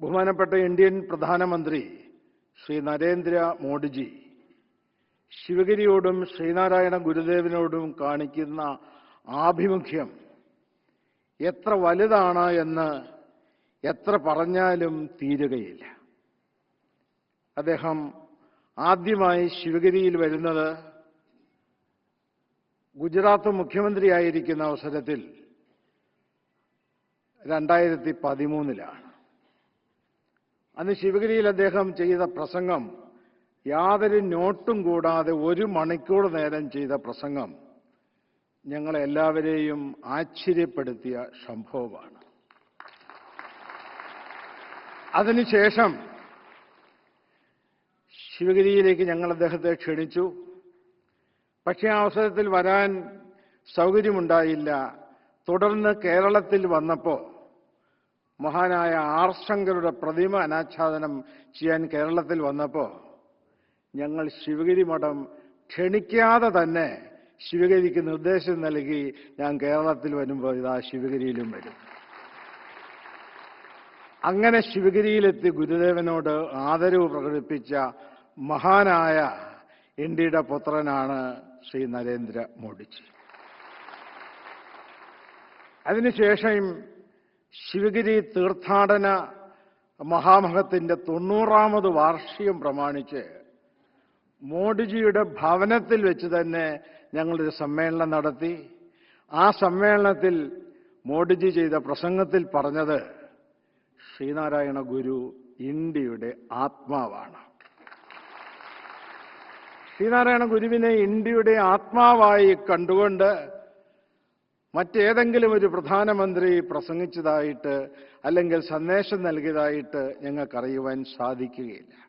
ബഹുമാനപ്പെട്ട ഇന്ത്യൻ പ്രധാനമന്ത്രി ശ്രീ നരേന്ദ്ര മോഡിജി ശിവഗിരിയോടും ശ്രീനാരായണ ഗുരുദേവനോടും കാണിക്കുന്ന ആഭിമുഖ്യം എത്ര വലുതാണ് എന്ന് എത്ര പറഞ്ഞാലും തീരുകയില്ല. അദ്ദേഹം ആദ്യമായി ശിവഗിരിയിൽ വരുന്നത് ഗുജറാത്ത് മുഖ്യമന്ത്രിയായിരിക്കുന്ന അവസരത്തിൽ രണ്ടായിരത്തി പതിമൂന്നിലാണ്. അന്ന് ശിവഗിരിയിൽ അദ്ദേഹം ചെയ്ത പ്രസംഗം യാതൊരു നോട്ടും കൂടാതെ ഒരു മണിക്കൂർ നേരം ചെയ്ത പ്രസംഗം ഞങ്ങളെല്ലാവരെയും ആശ്ചര്യപ്പെടുത്തിയ സംഭവമാണ്. അതിനുശേഷം ശിവഗിരിയിലേക്ക് ഞങ്ങൾ അദ്ദേഹത്തെ ക്ഷണിച്ചു. പക്ഷേ ആ അവസരത്തിൽ വരാൻ സൗകര്യമുണ്ടായില്ല. തുടർന്ന് കേരളത്തിൽ വന്നപ്പോൾ മഹാനായ ആർശങ്കരുടെ പ്രതിമ അനാച്ഛാദനം ചെയ്യാൻ കേരളത്തിൽ വന്നപ്പോൾ ഞങ്ങൾ ശിവഗിരി മഠം ക്ഷണിക്കാതെ തന്നെ ശിവഗിരിക്ക് നിർദ്ദേശം നൽകി ഞാൻ കേരളത്തിൽ വരുമ്പോൾ ഇതാ ശിവഗിരിയിലും വരും. അങ്ങനെ ശിവഗിരിയിലെത്തി ഗുരുദേവനോട് ആദരവ് പ്രകടിപ്പിച്ച മഹാനായ ഇന്ത്യയുടെ പുത്രനാണ് ശ്രീ നരേന്ദ്ര മോഡിജി. അതിനുശേഷം ശിവഗിരി തീർത്ഥാടന മഹാമഹത്തിന്റെ തൊണ്ണൂറാമത് വാർഷികം പ്രമാണിച്ച് മോഡിജിയുടെ ഭവനത്തിൽ വെച്ച് തന്നെ ഞങ്ങളൊരു സമ്മേളനം നടത്തി. ആ സമ്മേളനത്തിൽ മോഡിജി ചെയ്ത പ്രസംഗത്തിൽ പറഞ്ഞത് ശ്രീനാരായണ ഗുരു ഇന്ത്യയുടെ ആത്മാവാണ്. ശ്രീനാരായണ ഗുരുവിനെ ഇന്ത്യയുടെ ആത്മാവായി കണ്ടുകൊണ്ട് മറ്റേതെങ്കിലും ഒരു പ്രധാനമന്ത്രി പ്രസംഗിച്ചതായിട്ട് അല്ലെങ്കിൽ സന്ദേശം നൽകിയതായിട്ട് ഞങ്ങൾക്കറിയുവാൻ സാധിക്കുകയില്ല.